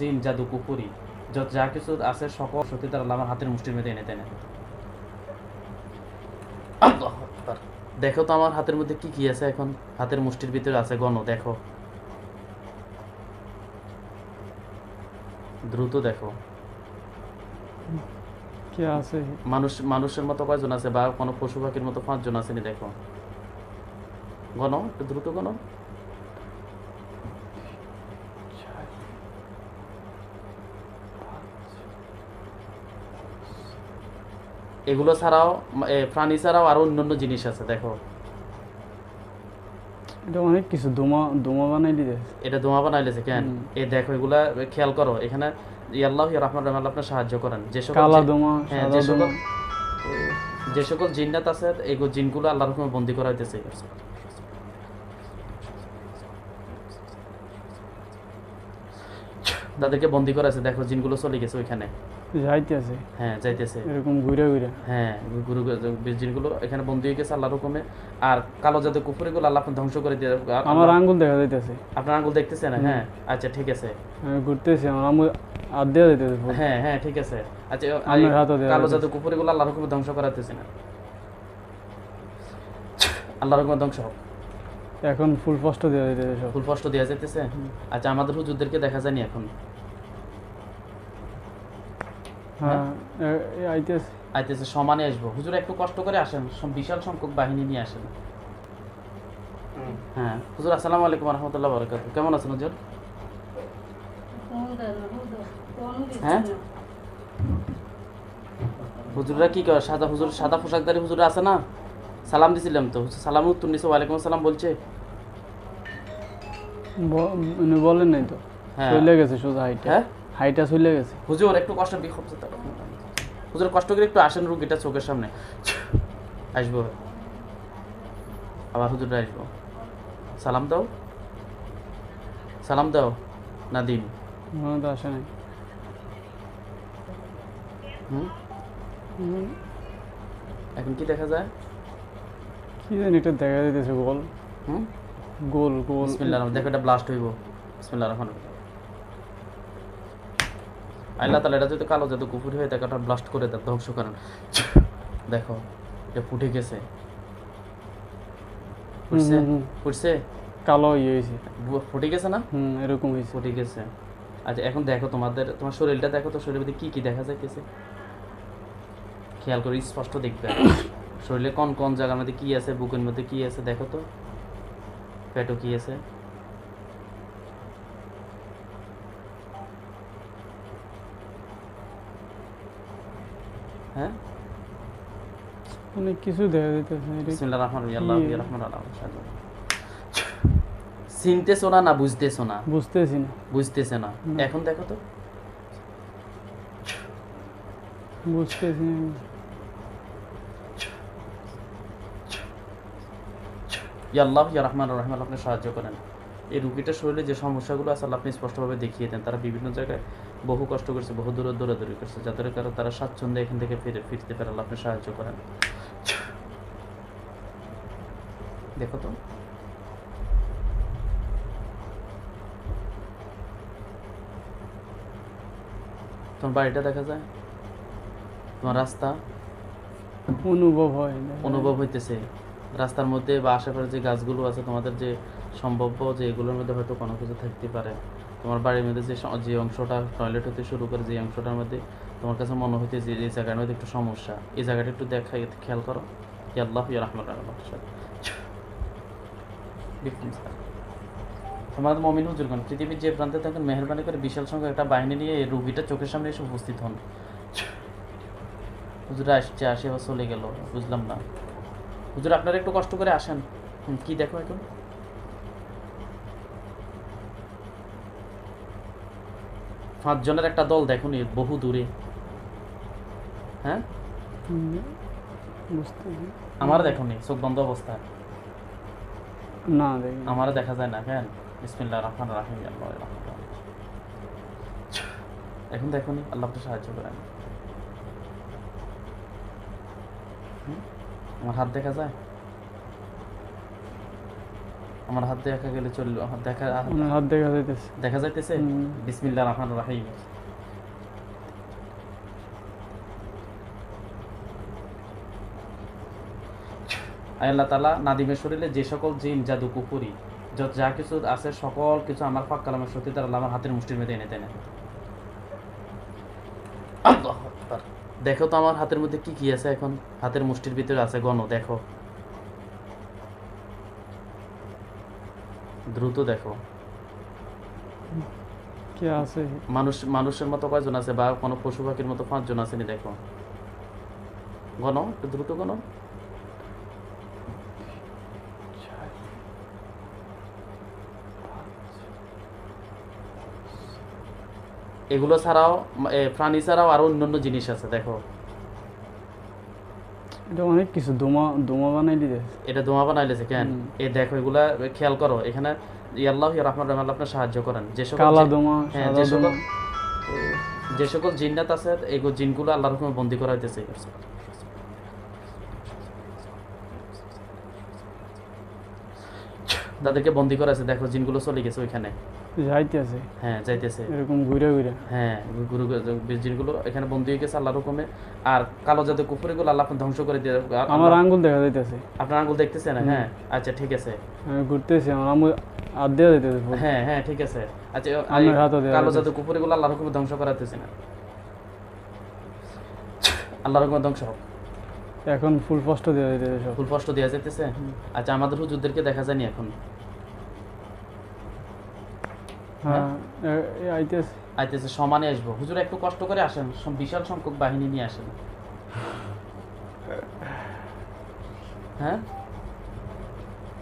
জিন জাদু কুপুরি যত যা কিছু আছে সকল সত্যি তারা আল্লাহ আমার হাতের মুষ্টির মধ্যে এনে দেন। দেখো তো আমার হাতের মধ্যে কি কি আছে এখন? হাতের মুষ্টির ভিতরে আছে গণ দেখো। দ্রুত দেখো। কে আছে? মানুষ মানুষের মতো কয়জন আছে বা কোনো পশু পাখির মতো পাঁচজন আছে নি দেখো। গণ দ্রুত গণ। এগুলো ছাড়াও প্রাণী ছাড়াও আরও অন্যান্য জিনিস আছে দেখো। এটা অনেক কিছু বানাই দিতে এটা ধোঁয়া বানাইলেছে কেন? এই দেখো এগুলা খেয়াল করো এখানে রহমান রহমান আপনার সাহায্য করেন। যে সকল হ্যাঁ, যে সকল যে সকল জিন্নাত আছে এগুলো জিনগুলো আল্লাহর হুকুমে বন্দি করা হইতেছে তাদেরকে বন্দি করা আছে দেখো জিনগুলো চলে গেছে ওইখানে। যাইতে আছে হ্যাঁ যাইতেছে। এরকম ঘুরে ঘুরে। হ্যাঁ এখানে বন্দি হয়ে গেছে আল্লাহর হুকুমে। আর কালো জাদু কুফুরিগুলো আল্লাহ ধ্বংস করে দিয়ে আমার আঙ্গুল দেখা যাইতেছে। আপনার আঙ্গুল দেখতেছেন? হ্যাঁ আচ্ছা ঠিক আছে। ঘুরতেছি আমার আঙ্গুল হাত দেওয়া যাইতেছে হ্যাঁ হ্যাঁ ঠিক আছে। আচ্ছা কালো যাইতেছে। জাদু আল্লাহর হুকুমে ধ্বংস করাতেছে না। আল্লাহর হুকুমে ধ্বংস হোক। এখন ফুল দেওয়া যাইতেছে ফুল দেওয়া যাইতেছে? আচ্ছা আমাদের হুজুরদেরকে দেখা যায়নি এখন? হ্যাঁ। এ আইতেছে আইতেছে সমানে আসব। হুজুর একটু কষ্ট করে আসেন। বিশাল সংখ্যক বাহিনী নিয়ে আসেন। হ্যাঁ। হুজুর আসসালামু আলাইকুম রহমতুল্লাহ বরকাত কেমন আছেন হুজুর? হ্যাঁ? হুজুররা কি করে সাদা হুজুর সাদা পোশাকদারি হুজুর আছে না? সালাম দিছিলাম তো। সালাম উত্তর নিছে ওয়ালাইকুম আসসালাম বলছে। বলেন নাই তো। হ্যাঁ। চলে গেছে সোজা হাইটা। হ্যাঁ? হাইটা চলে গেছে। হুজুর একটু কষ্ট বিক্ষোভ হুজুর কষ্ট করে একটু আসেন রুগীটা চোখের সামনে। আসব। আবার হুজুরটা আসব। সালাম দাও। সালাম দাও নাদিম। মনে তো আসে নাই। এখন কি দেখা যায়? কি জানি এটা দেখা যাইতেছে গোল। হুম? গোল গোল। বিসমিল্লাহ দেখো এটা ব্লাস্ট হইব। বিসমিল্লাহ রহমান আল্লাহ তালা এটা যদি কালো যাতে কুকুর হয়ে থাকে ওটা ব্লাস্ট করে দেয় ধ্বংস করেন। দেখো এটা ফুটে গেছে। ফুটছে? কালো ইয়ে হয়েছে। ফুটে গেছে না? হুম এরকম হয়েছে। ফুটে গেছে। আচ্ছা এখন দেখো তোমাদের তোমার শরীরটা দেখো তো শরীরের মধ্যে কি কি দেখা যাইতেছে? খেয়াল করে স্পষ্ট দেখবে। শরীরে কোন কোন জায়গার মধ্যে কি আছে বুকের মধ্যে কি আছে দেখো তো। পেটও কি আছে? হ্যাঁ? অনেক কিছু দেখা বিসমিল্লাহ রহমান রহিম আল্লাহ রহমান আল্লাহ চিনতেছো না না বুঝতেছো না? বুঝতেছি না। বুঝতেছে না। এখন দেখো তো। বুঝতেছি ইয়া আল্লাহ ইয়া রহমান রহমান আপনি সাহায্য করেন। এই রুগীটার শরীরে যে সমস্যাগুলো আছে আল্লাহ আপনি স্পষ্টভাবে দেখিয়ে দেন। তারা বিভিন্ন জায়গায় বহু কষ্ট করছে বহু দূরে দৌড়াদৌড়ি করছে যাদের কারণে তারা স্বাচ্ছন্দ্যে এখান থেকে ফিরে ফিরতে পারে আপনি সাহায্য করেন। দেখো তো। তোমার বাড়িটা দেখা যায়? তোমার রাস্তা? অনুভব হয় অনুভব হইতেছে। রাস্তার মধ্যে বা আশেপাশে যে গাছগুলো আছে তোমাদের যে সম্ভাব্য যে এগুলোর মধ্যে হয়তো কোনো কিছু থাকতে পারে। তোমার বাড়ির মধ্যে যে যে অংশটা টয়লেট হতে শুরু করে যে অংশটার মধ্যে তোমার কাছে মনে হইতে যে এই জায়গার মধ্যে একটু সমস্যা, এই জায়গাটা একটু দেখা খেয়াল করো। আল্লাহ রহমান তোমার মমিন হুজুরগণ, পৃথিবীর যে প্রান্তে থাকেন, মেহরবানি করে বিশাল সংখ্যক একটা বাহিনী নিয়ে এই রুগীটা চোখের সামনে এসে উপস্থিত হন। হুজুরা আসছে, আসে বা চলে গেল, বুঝলাম না। হুজুর, আপনারা একটু কষ্ট করে আসেন। কি দেখো এখন? পাঁচজনের একটা দল দেখুন বহু দূরে। হ্যাঁ? আমার দেখুনি চোখ বন্ধ অবস্থা না দেখি আমারও দেখা যায় না কেন? বিসমিল্লাহ রহমান রাহিম। এখন দেখুনি আল্লাহ সাহায্য করেন। আমার হাত দেখা যায়? আমার হাত দেখা গেলে চলল হাত দেখা হাত দেখা যাইতেছে। দেখা যাইতেছে? বিসমিল্লাহ রহমান রাহিম। আল্লাহ তালা নাদিমের শরীরে যে সকল জিন জাদু কুকুরি যত যা কিছু আছে সকল কিছু আমার পাক কালামের সত্যি তারা আমার হাতের মুষ্টির মধ্যে এনে দেন। দেখো তো আমার হাতের মধ্যে কি কি আছে এখন? হাতের মুষ্টির ভিতরে আছে গণ দেখো। দ্রুত দেখো। কে আছে? মানুষ মানুষের মতো কয়জন আছে বা কোনো পশু পাখির মতো পাঁচজন আছে নি দেখো। গণ একটু দ্রুত গণ। এগুলো ছাড়াও প্রাণী ছাড়াও আরও অন্যান্য জিনিস আছে দেখো। এটা অনেক কিছু দোমা দোমা বানাই দিতেছে এটা দোমা বানাইলেছে কেন? হুম। দেখো এগুলা খেয়াল করো এখানে ইয়াল্লাহ রহমান রহমান আপনার সাহায্য করেন। যে সকল কালা হ্যাঁ, সাদা যে সকল যে সকল জিন্নাত আছে এগুলো জিনগুলো আল্লাহর হুকুমে বন্দি করা হইতেছে তাদেরকে বন্দি করা আছে দেখো জিনগুলো চলে গেছে ওইখানে। যাইতেছে। হ্যাঁ যাইতেছে। এরকম ঘুরে ঘুরে। হ্যাঁ গুরু জিনগুলো এখানে বন্দি হয়ে গেছে আল্লাহর হুকুমে। আর কালো জাতের কুফুরিগুলো আল্লাহ আপনার ধ্বংস করে দিয়ে আমার আল্লাহ- আঙ্গুল দেখা যাইতেছে। আপনার আঙ্গুল দেখতেছেন হ্যাঁ আচ্ছা ঠিক আছে। ঘুরতেছি আমার আঙ্গুল হাত দেওয়া যাইতেছে হ্যাঁ হ্যাঁ ঠিক আছে। আচ্ছা কালো আল্লাহর হুকুমে ধ্বংস করাতেছে না। আল্লাহর হুকুমে ধ্বংস হোক। এখন ফুল দেওয়া যাইতেছে ফুল দেওয়া আচ্ছা আমাদের হুজুরদেরকে দেখা যায়নি এখন? হ্যাঁ। এ আইতেছে আইতেছে সমানে আসব। হুজুর একটু কষ্ট করে আসেন বিশাল সংখ্যক বাহিনী নিয়ে আসেন। হ্যাঁ?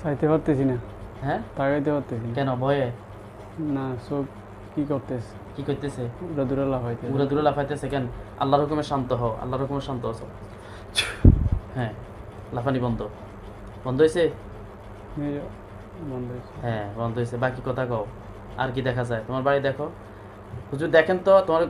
চাইতে পারতেছি না। হ্যাঁ? তাকাইতে পারতেছি কেন ভয়ে? না সব কি করতেছে? কি করতেছে? দূরে দূরে লাফাইতে উড়ে দূরে লাফাইতেছে কেন? আল্লাহর হুকুমে শান্ত হও আল্লাহ হুকুমে শান্ত হও। হ্যাঁ লাফানি বন্ধ। বন্ধ হয়েছে বন্ধ হয়েছে হ্যাঁ বন্ধ হয়েছে বাকি কথা কও। আর কি দেখা যায়? তোমার বাড়ি দেখো। হুজুর দেখেন তো, তোমার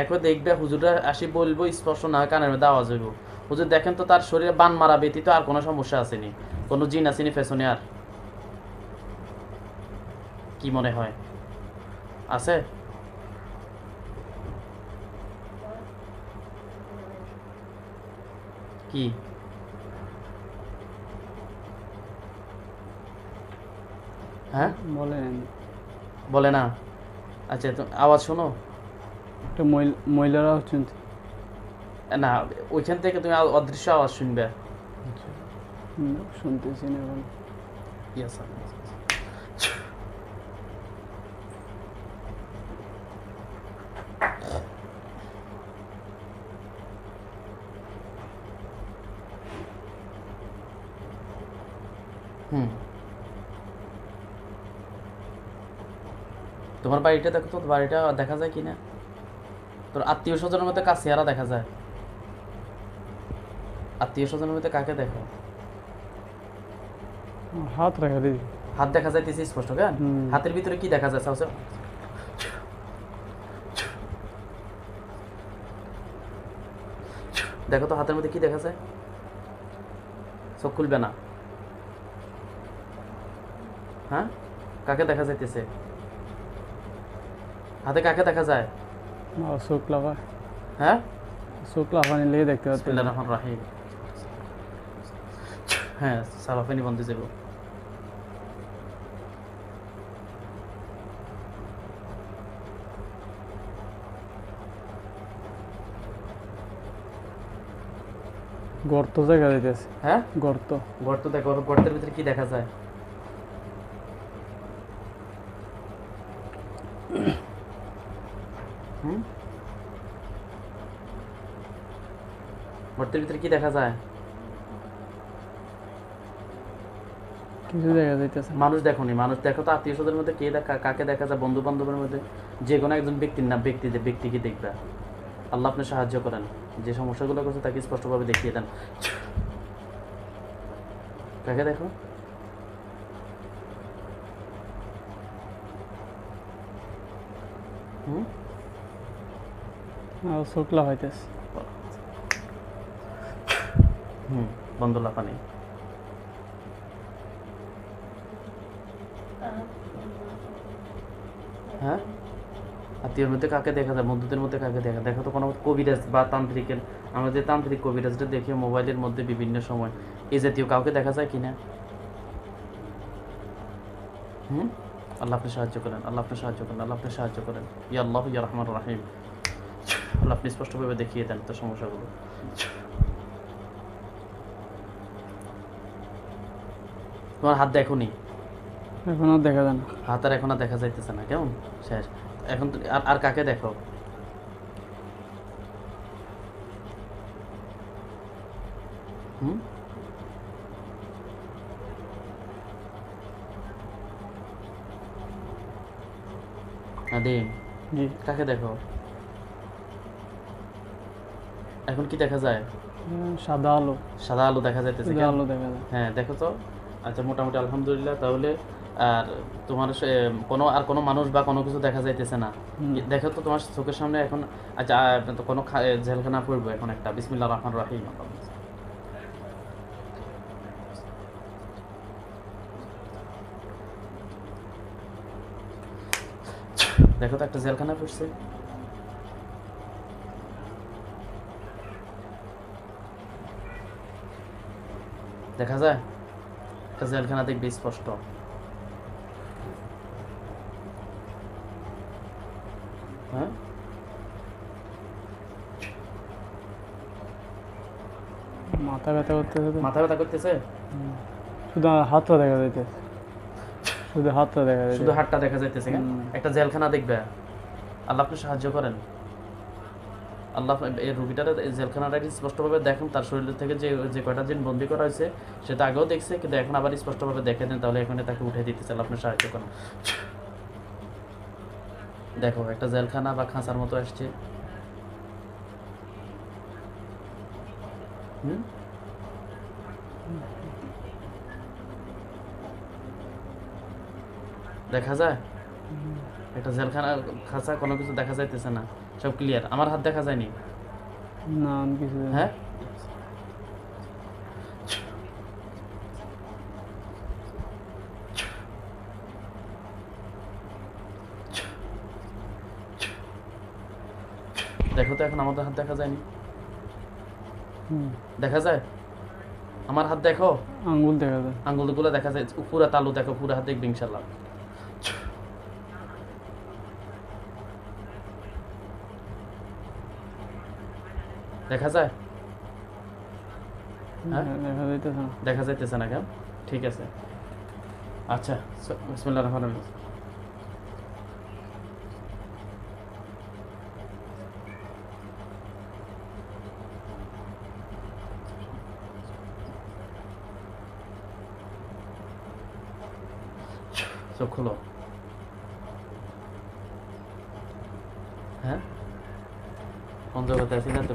একবার দেখবে, হুজুররা আসি বলব, স্পর্শ না, কানের মধ্যে আওয়াজ হইব। হুজুর দেখেন তো তার শরীরে বান মারা ব্যতীত আর কোনো সমস্যা আসেনি। কোনো জিন আসেনি ফেসনে আর। কি মনে হয়? আছে? কি? হ্যাঁ? বলেন। বলে না। আচ্ছা তো আওয়াজ শোনো। একটা মহিল- মহিলারাও শুনছে না ওইখান থেকে তুমি অদৃশ্য আওয়াজ শুনবে। হুম, শুনতেছি না এখন। হুম। তোমার বাড়িটা দেখো তো বাড়িটা দেখা যায় কিনা? তোর আত্মীয় স্বজনের মধ্যে কার চেহারা দেখা যায়? আত্মীয় স্বজনের মধ্যে কাকে দেখো? হাত রাখা দিদি হাত দেখা যাইতেছে স্পষ্ট কেন? হাতের ভিতরে কি দেখা যায়? সাহসে দেখো তো হাতের মধ্যে কি দেখা যায়? চোখ খুলবে না। হ্যাঁ? কাকে দেখা যাইতেছে? হাতে কাকে দেখা যায়? চোখ লাফা হ্যাঁ? চোখ লাফানি লেগে দেখতে পাচ্ছি রহমানির রহিম। হ্যাঁ সালাফানি বন্ধ যাব। গর্ত জায়গা যাইতেছে হ্যাঁ? গর্ত। গর্ত দেখো গর্তের ভিতরে কি দেখা যায়? হুম? গর্তের ভিতরে কি দেখা যায়? কিছু জায়গা যাইতেছে মানুষ দেখো নি মানুষ দেখো তো আত্মীয় স্বজনের মধ্যে কে দেখা কাকে দেখা যায়? বন্ধু বান্ধবের মধ্যে যে কোনো একজন ব্যক্তির নাম ব্যক্তি ব্যক্তিকে দেখবে। আল্লাহ আপনি সাহায্য করেন। যে সমস্যাগুলো করছে তাকে স্পষ্টভাবে দেখিয়ে দেন। কাকে দেখো? হুম? চোখ লাফাইতেছে হুম, বন্ধ লাফানি হ্যাঁ? আত্মীয়ের মধ্যে কাকে দেখা যায়? বন্ধুদের মধ্যে কাকে দেখা দেখো তো কোনো কবিরাজ বা তান্ত্রিকের। আমরা যে তান্ত্রিক কবিরাজটা দেখি, মোবাইলের মধ্যে বিভিন্ন সময়। এই জাতীয় কাউকে দেখা যায় কিনা? হুম? আল্লাহ আপনি সাহায্য করেন, আল্লাহ আপনি সাহায্য করেন, আল্লাহ আপনি সাহায্য করেন। ইয়া আল্লাহ, ইয়া রহমান রাহিম। আল্লাহ আপনি স্পষ্টভাবে দেখিয়ে দেন তো সমস্যাগুলো। তোমার হাত দেখোনি এখন আর দেখা যায় না। হাত আর এখন আর দেখা যাইতেছে না কেমন? শেষ। এখন আর আর কাকে দেখো? হুম? আদিম জি। কাকে দেখো? এখন কি দেখা যায়? সাদা আলো। সাদা আলো দেখা যাইতেছে আলো দেখা যায়। হ্যাঁ দেখো তো। আচ্ছা মোটামুটি আলহামদুলিল্লাহ তাহলে আর তোমার কোনো আর কোনো মানুষ বা কোনো কিছু দেখা যাইতেছে না। দেখো তো তোমার চোখের সামনে এখন আচ্ছা তো কোনো জেলখানা পড়ব এখন একটা। বিসমিল্লাহ রহমান রাহিম। দেখো তো একটা জেলখানা পড়ছে। দেখা যায়? একটা জেলখানা দেখবে স্পষ্ট। হ্যাঁ? মাথা ব্যথা করতেছে মাথা ব্যথা করতেছে। শুধু হাতটা দেখা যাইতেছে। শুধু হাতটা দেখা শুধু হাতটা দেখা যাইতেছে? একটা জেলখানা দেখবে। আল্লাহ আপনি সাহায্য করেন। আল্লাহ এই রুগীটার এই জেলখানাটাকে স্পষ্টভাবে দেখুন? তার শরীর থেকে যে যে কয়টা দিন বন্দি করা হয়েছে, সেটা আগেও দেখছে, কিন্তু এখন আবার স্পষ্টভাবে দেখে দেন তাহলে এখানে তাকে উঠে দিতে আল্লাহ আপনি সাহায্য করেন। দেখো, একটা জেলখানা বা খাঁচার মতো আসছে। দেখা যায়? একটা জেলখানা খাঁচা কোনো কিছু দেখা যাইতেছে না। সব ক্লিয়ার আমার হাত দেখা যায়নি? না কিছু হ্যাঁ? দেখো তো এখন আমাদের হাত দেখা যায়নি। দেখা যায়? আমার হাত দেখো? আঙ্গুল দেখা যায়। আঙ্গুলগুলো দেখা যায়। পুরা তালু দেখো পুরা হাত দেখবে ইনশাল্লাহ। দেখা যায়? হ্যাঁ? দেখা যাইতেছে না। কেন? ঠিক আছে। আচ্ছা বিসমুল্লাহ রহমান রহিম। চোখ খুলো। হ্যাঁ? জগতে আছি না তো